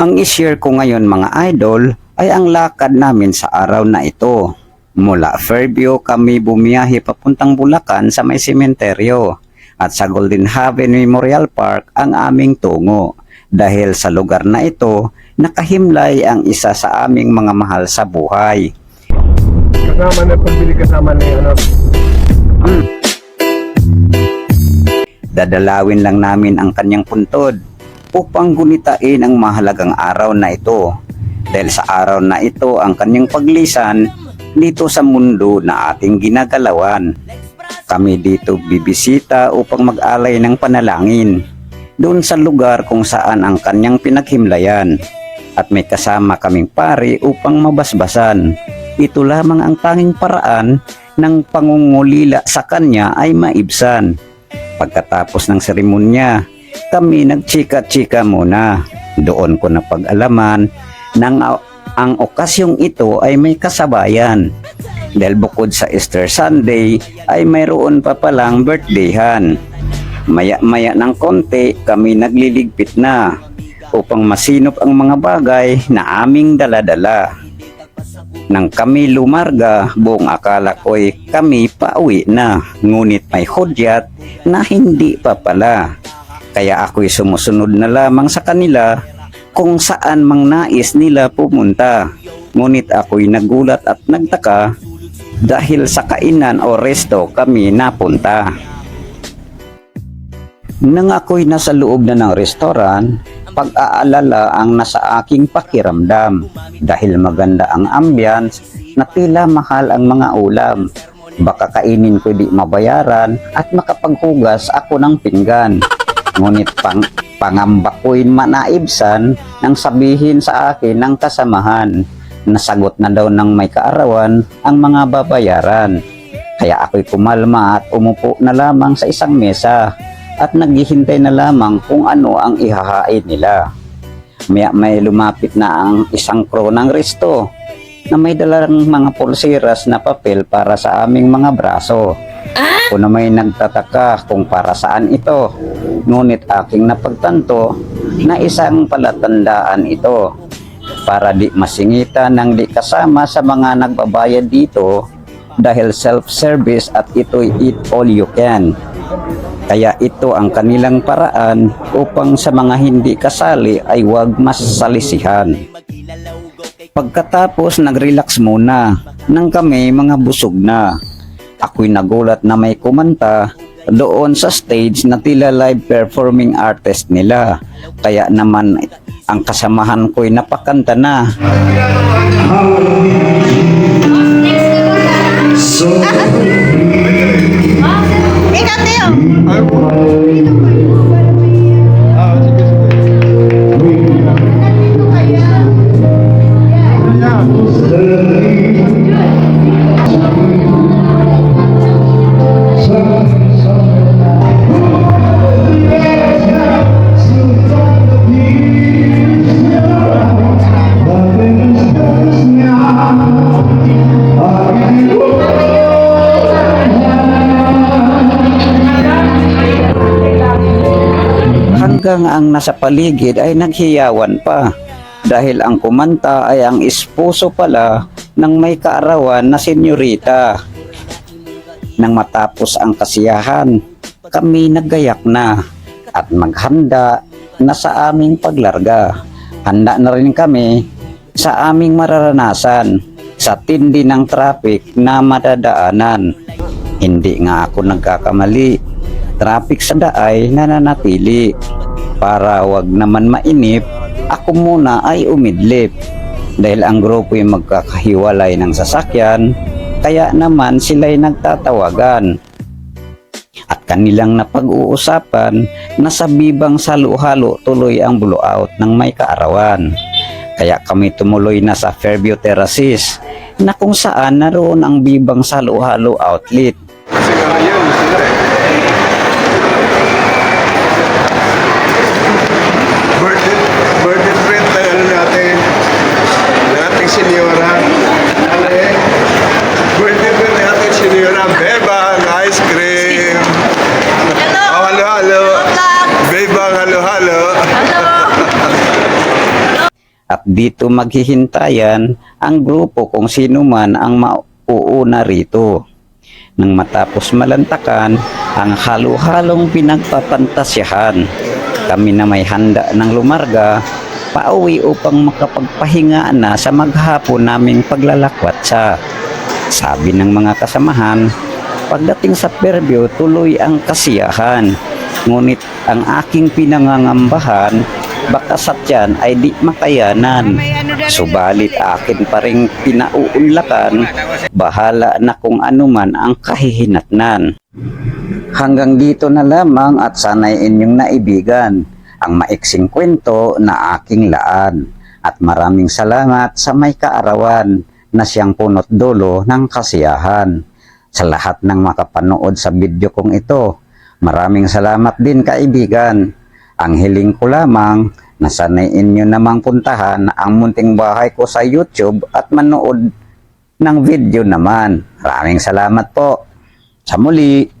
Ang ishare ko ngayon mga idol ay ang lakad namin sa araw na ito. Mula Fairview kami bumiyahe papuntang Bulacan sa may sementeryo at sa Golden Haven Memorial Park ang aming tungo. Dahil sa lugar na ito, nakahimlay ang isa sa aming mga mahal sa buhay. Kasama na pagbili kasama na yung ano. Dadalawin lang namin ang kanyang puntod upang gunitain ang mahalagang araw na ito. Dahil sa araw na ito ang kanyang paglisan dito sa mundo na ating ginagalawan. Kami dito bibisita upang mag-alay ng panalangin doon sa lugar kung saan ang kanyang pinaghimlayan at may kasama kaming pari upang mabasbasan. Ito lamang ang tanging paraan ng pangungulila sa kanya ay maibsan. Pagkatapos ng seremonya, kami nagchika-chika muna. Doon ko napag-alaman nang ang okasyong ito ay may kasabayan. Dahil bukod sa Easter Sunday ay mayroon pa palang birthdayhan. Maya-maya ng konti kami nagliligpit na upang masinop ang mga bagay na aming daladala. Nang kami lumarga, buong akala ko'y kami pauwi na. Ngunit may hudyat na hindi pa pala. Kaya ako'y sumusunod na lamang sa kanila kung saan mang nais nila pumunta. Ngunit ako'y nagulat at nagtaka dahil sa kainan o resto kami napunta. Nang ako'y nasa loob na ng restoran, pag-aalala ang nasa aking pakiramdam dahil maganda ang ambience na tila mahal ang mga ulam. Baka kainin ko di mabayaran at makapaghugas ako ng pinggan. Ngunit pang pangamba ko'y manaibsan nang sabihin sa akin ng kasamahan. Nasagot na daw ng may kaarawan ang mga babayaran. Kaya ako'y kumalma at umupo na lamang sa isang mesa at naghihintay na lamang kung ano ang ihahain nila. May, may lumapit na ang isang crew ng resto na may dalang mga pulseras na papel para sa aming mga braso. Ako na may nagtataka kung para saan ito. Ngunit aking napagtanto na isang palatandaan ito para di masingita ng di kasama sa mga nagbabayad dito dahil self-service at ito'y eat all you can. Kaya ito ang kanilang paraan upang sa mga hindi kasali ay huwag masalisihan. Pagkatapos nag-relax muna nang kami mga busog na. Ako'y nagulat na may kumanta doon sa stage na tila live performing artist nila. Kaya naman ang kasamahan ko'y napakanta na. Ikaw, Teo. Hanggang ang nasa paligid ay naghiyawan pa dahil ang kumanta ay ang esposo pala ng may kaarawan na senyorita. Nang matapos ang kasiyahan, kami naggayak na at maghanda na sa aming paglarga. Handa na rin kami sa aming mararanasan sa tindi ng traffic na madadaanan. Hindi nga ako nagkakamali. Traffic sa daay nananatili. Para wag naman mainip, ako muna ay umidlip. Dahil ang grupo ay magkakahiwalay ng sasakyan, kaya naman sila'y nagtatawagan. At kanilang napag-uusapan na sa bibang salo-halo tuloy ang blowout ng may kaarawan. Kaya kami tumuloy na sa Fairview Terraces na kung saan naroon ang bibang salo-halo outlet. Dito maghihintayan ang grupo kung sino man ang mauuna rito. Nang matapos malantakan ang halo-halong pinagpapantasyahan, kami na may handa ng lumarga, pauwi upang makapagpahinga na sa maghapon naming paglalakwat sa sabi ng mga kasamahan, pagdating sa Fairview tuloy ang kasiyahan. Ngunit ang aking pinangangambahan, baka sa tiyan ay di makayanan. Subalit akin pa rin pinauunlakan, bahala na kung ano man ang kahihinatnan. Hanggang dito na lamang at sanay inyong naibigan ang maiksing kwento na aking laan. At maraming salamat sa may kaarawan na siyang punot dulo ng kasiyahan. Sa lahat ng makapanood sa video kong ito, maraming salamat din kaibigan. Ang hiling ko lamang na sanay inyo namang puntahan ang munting bahay ko sa YouTube at manood ng video naman. Maraming salamat po. Sa muli.